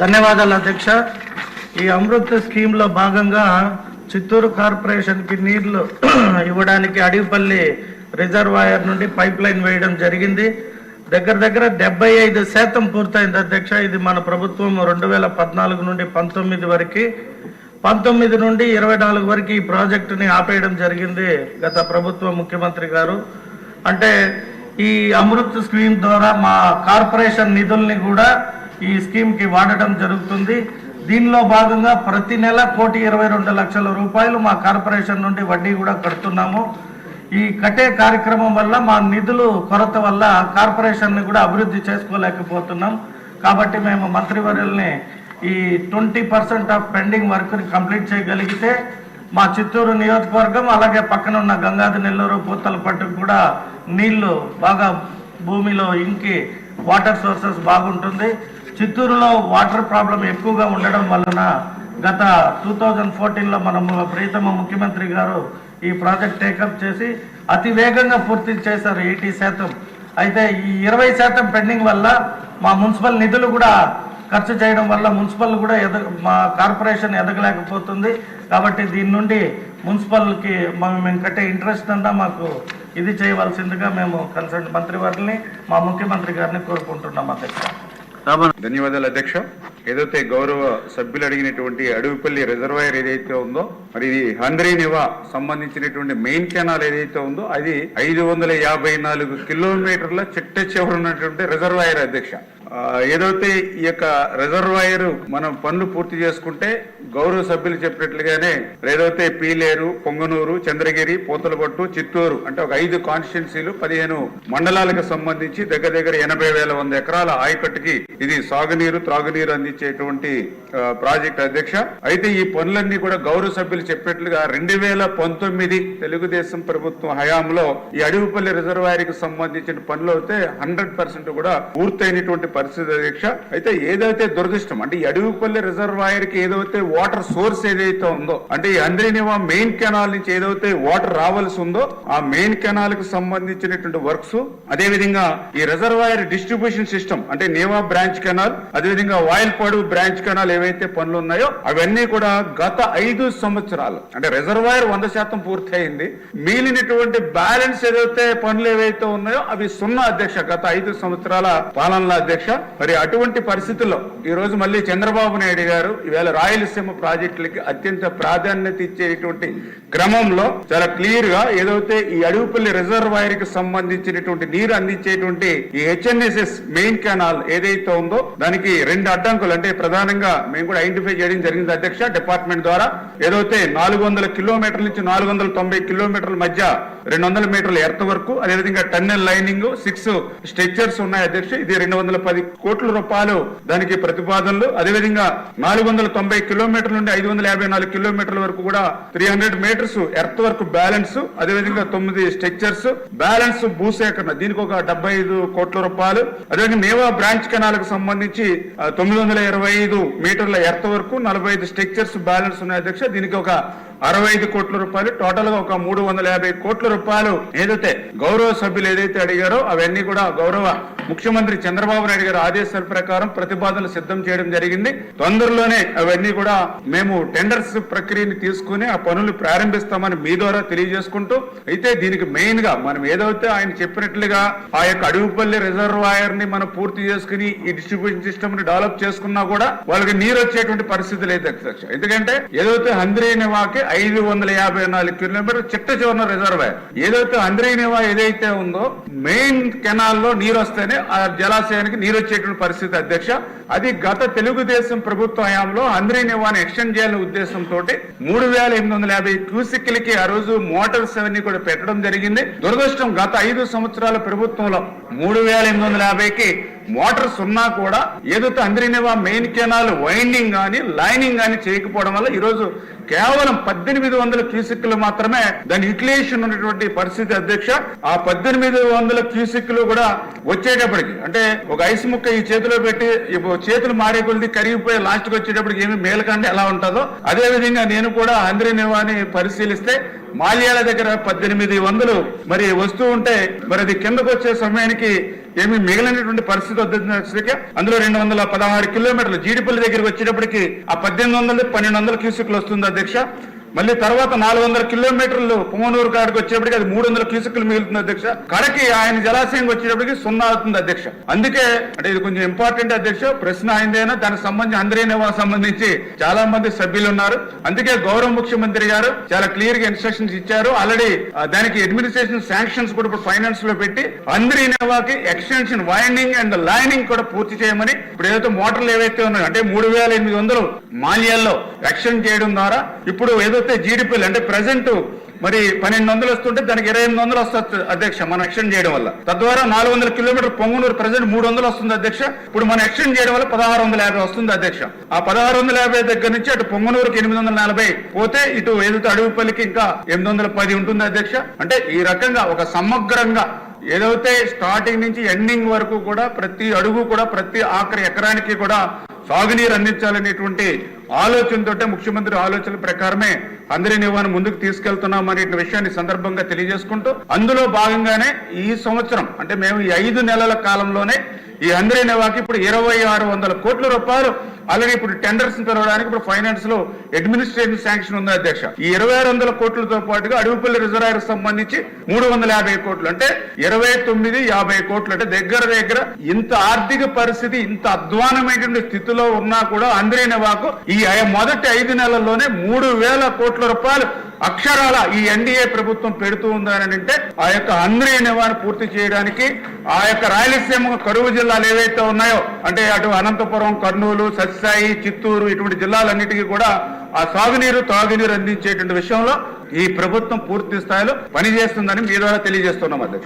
ధన్యవాదాలు అధ్యక్ష. ఈ అమృత్ స్కీమ్లో భాగంగా చిత్తూరు కార్పొరేషన్కి నీళ్ళు ఇవ్వడానికి అడివిపల్లి రిజర్వాయర్ నుండి పైప్ లైన్ వేయడం జరిగింది. దగ్గర దగ్గర డెబ్బై ఐదు శాతం పూర్తయింది అధ్యక్ష. ఇది మన ప్రభుత్వం రెండు వేల పద్నాలుగు నుండి పంతొమ్మిది వరకు. పంతొమ్మిది నుండి ఇరవై నాలుగు వరకు ఈ ప్రాజెక్టుని ఆపేయడం జరిగింది గత ప్రభుత్వ ముఖ్యమంత్రి గారు. అంటే ఈ అమృత్ స్కీమ్ ద్వారా మా కార్పొరేషన్ నిధుల్ని కూడా ఈ స్కీమ్కి వాడటం జరుగుతుంది. దీనిలో భాగంగా ప్రతి నెల కోటి ఇరవై రెండు లక్షల రూపాయలు మా కార్పొరేషన్ నుండి వడ్డీ కూడా కడుతున్నాము. ఈ కట్టే కార్యక్రమం వల్ల మా నిధులు కొరత వల్ల కార్పొరేషన్ని కూడా అభివృద్ధి చేసుకోలేకపోతున్నాం. కాబట్టి మేము మంత్రివర్యుల్ని ఈ ట్వంటీ పర్సెంట్ ఆఫ్ పెండింగ్ వర్క్ని కంప్లీట్ చేయగలిగితే మా చిత్తూరు నియోజకవర్గం అలాగే పక్కన ఉన్న గంగాధి నెల్లూరు పూతలపట్టుకు కూడా నీళ్ళు బాగా భూమిలో ఇంకి వాటర్ సోర్సెస్ బాగుంటుంది. చిత్తూరులో వాటర్ ప్రాబ్లం ఎక్కువగా ఉండడం వలన గత టూ థౌజండ్ ఫోర్టీన్లో మన ప్రీతమ ముఖ్యమంత్రి గారు ఈ ప్రాజెక్ట్ టేకప్ చేసి అతి వేగంగా పూర్తి చేశారు ఎయిటీ శాతం. అయితే ఈ ఇరవై శాతం పెండింగ్ వల్ల మా మున్సిపల్ నిధులు కూడా ఖర్చు చేయడం వల్ల మున్సిపల్ కూడా ఎద మా కార్పొరేషన్ ఎదగలేకపోతుంది. కాబట్టి దీని నుండి మున్సిపల్కి మేము కట్టే ఇంట్రెస్ట్ అంతా మాకు ఇది చేయవలసిందిగా మేము కన్సల్ట్ మంత్రి వారిని మా ముఖ్యమంత్రి గారిని కోరుకుంటున్నాం అధ్యక్ష. ధన్యవాదాలు అధ్యక్ష. ఏదైతే గౌరవ సభ్యులు అడిగినటువంటి అడవిపల్లి రిజర్వాయర్ ఏదైతే ఉందో మరి ఇది హంద్రీ నివా సంబంధించినటువంటి మెయిన్ కెనాల్ ఏదైతే ఉందో అది ఐదు వందల యాభై నాలుగు కిలోమీటర్ల చిట్ట చివరి ఉన్నటువంటి రిజర్వాయర్ అధ్యక్ష. ఏదైతే ఈ యొక్క రిజర్వాయర్ మనం పనులు పూర్తి చేసుకుంటే గౌరవ సభ్యులు చెప్పినట్లుగానే ఏదైతే పీలేరు పొంగనూరు చంద్రగిరి పోతలపట్టు చిత్తూరు అంటే ఒక ఐదు కాన్స్టిట్యున్సీలు పదిహేను మండలాలకు సంబంధించి దగ్గర దగ్గర ఎనభై వేల వంద ఎకరాల ఆయకట్టుకి ఇది సాగునీరు త్రాగునీరు అందించేటువంటి ప్రాజెక్ట్ అధ్యక్ష. అయితే ఈ పనులన్నీ కూడా గౌరవ సభ్యులు చెప్పినట్లుగా రెండు వేల పంతొమ్మిది తెలుగుదేశం ప్రభుత్వం హయాంలో ఈ అడవిపల్లి రిజర్వాయర్కి సంబంధించిన పనులు అయితే హండ్రెడ్ పర్సెంట్ కూడా పూర్తయినటువంటి పరిస్థితి అధ్యక్ష. అయితే ఏదైతే దురదృష్టం అంటే ఈ అడవిపల్లి రిజర్వాయర్కి ఏదైతే వాటర్ సోర్స్ ఏదైతే ఉందో అంటే ఈ అంద్రినివా మెయిన్ కెనాల్ నుంచి ఏదైతే వాటర్ రావాల్సి ఉందో ఆ మెయిన్ కెనాల్కి సంబంధించినటువంటి వర్క్స్ అదే విధంగా ఈ రిజర్వాయర్ డిస్ట్రిబ్యూషన్ సిస్టమ్ అంటే నేవా బ్రాంచ్ కెనాల్ అదేవిధంగా వాయిల్పాడు బ్రాంచ్ కెనాల్ ఏవైతే పనులు ఉన్నాయో అవన్నీ కూడా గత ఐదు సంవత్సరాలు అంటే రిజర్వాయర్ వంద శాతం పూర్తయింది. మిగిలినటువంటి బ్యాలెన్స్ ఏదైతే పనులు ఏవైతే ఉన్నాయో అవి సున్నా అధ్యక్ష గత ఐదు సంవత్సరాల పాలనల అధ్యక్ష. మరి అటువంటి పరిస్థితుల్లో ఈ రోజు మళ్ళీ చంద్రబాబు నాయుడు గారు ఈవేళ రాయలసీమ ప్రాజెక్టులకి అత్యంత ప్రాధాన్యత ఇచ్చేటువంటి క్రమంలో చాలా క్లియర్గా ఏదైతే ఈ అడవిపల్లి రిజర్వాయర్కి సంబంధించినటువంటి నీరు అందించేటువంటి ఈ హెచ్ఎన్ఎస్ఎస్ మెయిన్ కెనాల్ ఏదైతే ఉందో దానికి రెండు అడ్డంకులు. అంటే ప్రధానంగా మేము కూడా ఐడెంటిఫై చేయడం జరిగింది అధ్యక్ష డిపార్ట్మెంట్ ద్వారా. ఏదైతే నాలుగు వందల కిలోమీటర్ల నుంచి నాలుగు వందల తొంభై కిలోమీటర్ల మధ్య రెండు వందల మీటర్ల ఎర్త్ వరకు అదేవిధంగా టన్నెల్ లైనింగ్ సిక్స్ స్ట్రక్చర్స్ ఉన్నాయి అధ్యక్ష. ఇది రెండు వందల పది కోట్ల రూపాయలు దానికి ప్రతిపాదనలు. అదేవిధంగా నాలుగు వందల తొంభై కిలోమీటర్ల నుండి ఐదు వందల యాభై నాలుగు కిలోమీటర్ల వరకు కూడా three hundred metres earth work balance అదేవిధంగా తొమ్మిది స్ట్రక్చర్స్ బ్యాలెన్స్ భూసేకరణ. దీనికి ఒక డెబ్బై ఐదు కోట్ల రూపాయలు. అదేవిధంగా నేవా బ్రాంచ్ కెనాల్కు సంబంధించి తొమ్మిది వందల ఇరవై ఐదు మీటర్ల ఎర్త్ వరకు నలభై ఐదు స్ట్రక్చర్స్ బ్యాలెన్స్ ఉన్నాయి అధ్యక్ష. దీనికి ఒక అరవై ఐదు కోట్ల రూపాయలు. టోటల్గా ఒక మూడు వందల యాభై కోట్ల రూపాయలు ఏదైతే గౌరవ సభ్యులు ఏదైతే అడిగారో అవన్నీ కూడా గౌరవ ముఖ్యమంత్రి చంద్రబాబు నాయుడు గారి ఆదేశాల ప్రకారం ప్రతిపాదనలు సిద్ధం చేయడం జరిగింది. తొందరలోనే అవన్నీ కూడా మేము టెండర్స్ ప్రక్రియని తీసుకుని ఆ పనులు ప్రారంభిస్తామని మీ ద్వారా తెలియజేసుకుంటూ అయితే దీనికి మెయిన్గా మనం ఏదైతే ఆయన చెప్పినట్లుగా ఆ యొక్క అడవిపల్లి రిజర్వాయర్ని మనం పూర్తి చేసుకుని ఈ డిస్ట్రిబ్యూషన్ సిస్టమ్ని డెవలప్ చేసుకున్నా కూడా వాళ్ళకి నీరు వచ్చేటువంటి పరిస్థితి లేదు ఎందుకంటే ఏదైతే హంద్రీనివాకి ఐదు వందల యాభై నాలుగు కిలోమీటర్ చిట్ట చివరిన రిజర్వాయర్ ఏదైతే అంద్రీనివా ఏదైతే ఉందో మెయిన్ కెనాల్లో నీరు వస్తేనే ఆ జలాశయానికి నీరు వచ్చేటువంటి పరిస్థితి అధ్యక్ష. అది గత తెలుగుదేశం ప్రభుత్వ హయాంలో అంద్రీనివాని ఎక్స్టెండ్ చేయాలనే ఉద్దేశంతో మూడు వేల ఎనిమిది వందల యాభై క్యూసిక్లకి ఆ రోజు మోటార్స్ అవన్నీ కూడా పెట్టడం జరిగింది. దురదృష్టం గత ఐదు సంవత్సరాల ప్రభుత్వంలో మూడు వేల ఎనిమిది వందల యాభైకి మోటార్స్ ఉన్నా కూడా ఏదైతే అందరినివా మెయిన్ కెనాల్ వైండింగ్ కానీ లైనింగ్ కానీ చేయకపోవడం వల్ల ఈరోజు కేవలం పద్దెనిమిది వందల క్యూసిక్లు మాత్రమే దాని యూటిలైజేషన్ ఉన్నటువంటి పరిస్థితి అధ్యక్ష. ఆ పద్దెనిమిది వందల క్యూసిక్లు కూడా వచ్చేటప్పటికి అంటే ఒక ఐస్ ముక్క ఈ చేతిలో పెట్టి చేతులు మారే కొద్ది కరిగిపోయి లాస్ట్కి వచ్చేటప్పటికి ఏమి మేలకండి ఎలా ఉంటుందో అదే విధంగా నేను కూడా అందరినివాని పరిశీలిస్తే మాల్యాల దగ్గర పద్దెనిమిది వందలు మరి వస్తూ ఉంటే మరి అది కిందకు వచ్చే సమయానికి ఏమి మిగిలినటువంటి పరిస్థితి వద్దరికి అందులో రెండు వందల పదహారు కిలోమీటర్లు జీడిపల్లి దగ్గరికి వచ్చేటప్పటికి ఆ పద్దెనిమిది వందల పన్నెండు వందల క్యూసెక్లు వస్తుంది అధ్యక్ష. మళ్ళీ తర్వాత నాలుగు వందల కిలోమీటర్లు పుమనూరు కాడికి వచ్చేప్పటికి అది మూడు వందల క్యూసెక్లు మిగులుతుంది అధ్యక్ష. కడకి ఆయన జలాశయం వచ్చేటప్పటికి సున్నా అవుతుంది అధ్యక్ష. అందుకే అంటే ఇది కొంచెం ఇంపార్టెంట్ అధ్యక్ష. ప్రశ్న అయిందైనా దానికి సంబంధించి అందరి నివాస సంబంధించి చాలా మంది సభ్యులు ఉన్నారు. అందుకే గౌరవ ముఖ్యమంత్రి గారు చాలా క్లియర్గా ఇన్స్ట్రక్షన్స్ ఇచ్చారు. ఆల్రెడీ దానికి అడ్మినిస్ట్రేషన్ శాంక్షన్స్ కూడా ఇప్పుడు ఫైనాన్స్లో పెట్టి అందరి నివాకి ఎక్స్టెన్షన్ వైండింగ్ అండ్ లైనింగ్ కూడా పూర్తి చేయమని ఇప్పుడు ఏదైతే మోటార్లు ఏవైతే ఉన్నాయో అంటే మూడు వేల ఎనిమిది వందలు మాల్యాల్లో ఎక్స్టెండ్ చేయడం ద్వారా ఇప్పుడు ఏదో ఏదైతే జీడిపిలు అంటే ప్రజెంట్ మరి పన్నెండు వందలు వస్తుంటే దానికి ఇరవై ఎనిమిది వందలు వస్తుంది అధ్యక్ష మనం ఎక్స్టెండ్ చేయడం వల్ల. తద్వారా నాలుగు వందల కిలోమీటర్ పొంగనూరు ప్రజెంట్ మూడు వందలు వస్తుంది అధ్యక్ష. ఇప్పుడు మనం ఎక్స్టెండ్ చేయడం వల్ల పదహారు వందల యాభై వస్తుంది అధ్యక్ష. ఆ పదహారు వందల యాభై దగ్గర నుంచి అటు పొంగనూరుకి ఎనిమిది వందల నలభై పోతే ఇటు ఏదైతే అడవిపల్లికి ఇంకా ఎనిమిది వందల పది ఉంటుంది అధ్యక్ష. అంటే ఈ రకంగా ఒక సమగ్రంగా ఏదైతే స్టార్టింగ్ నుంచి ఎండింగ్ వరకు కూడా ప్రతి అడుగు కూడా ప్రతి ఆఖరి ఎకరానికి కూడా సాగునీరు అందించాలనేటువంటి ఆలోచనతోటే ముఖ్యమంత్రి ఆలోచన ప్రకారమే అందరి నివారణ ముందుకు తీసుకెళ్తున్నాం అనే విషయాన్ని సందర్భంగా తెలియజేసుకుంటూ అందులో భాగంగానే ఈ సంవత్సరం అంటే మేము ఈ ఐదు నెలల కాలంలోనే ఈ అందరి నివాకి ఇప్పుడు ఇరవై ఆరు వందల కోట్ల రూపాయలు అలాగే ఇప్పుడు టెండర్స్ పిలవడానికి ఇప్పుడు ఫైనాన్స్లో అడ్మినిస్ట్రేటివ్ శాంక్షన్ ఉంది అధ్యక్ష. ఈ ఇరవై ఆరు వందల కోట్లతో పాటుగా అడవిపల్లి రిజర్వాయర్ సంబంధించి మూడు వందల యాభై కోట్లు అంటే ఇరవై తొమ్మిది యాభై కోట్లు అంటే దగ్గర దగ్గర ఇంత ఆర్థిక పరిస్థితి ఇంత అధ్వానమైనటువంటి స్థితిలో ఉన్నా కూడా అందరి నివాకు ఈ మొదటి ఐదు నెలల్లోనే మూడు వేల కోట్ల రూపాయలు అక్షరాల ఈ ఎన్డీఏ ప్రభుత్వం పెడుతూ ఉందని అంటే ఆ యొక్క అంద్రియ నివారణ పూర్తి చేయడానికి ఆ యొక్క రాయలసీమ కరువు జిల్లాలు ఏవైతే ఉన్నాయో అంటే అటు అనంతపురం కర్నూలు సత్సాయి చిత్తూరు ఇటువంటి జిల్లాలన్నిటికీ కూడా ఆ సాగునీరు తాగునీరు అందించేటువంటి విషయంలో ఈ ప్రభుత్వం పూర్తి స్థాయిలో పనిచేస్తుందని మీ ద్వారా తెలియజేస్తున్నాం అధ్యక్ష.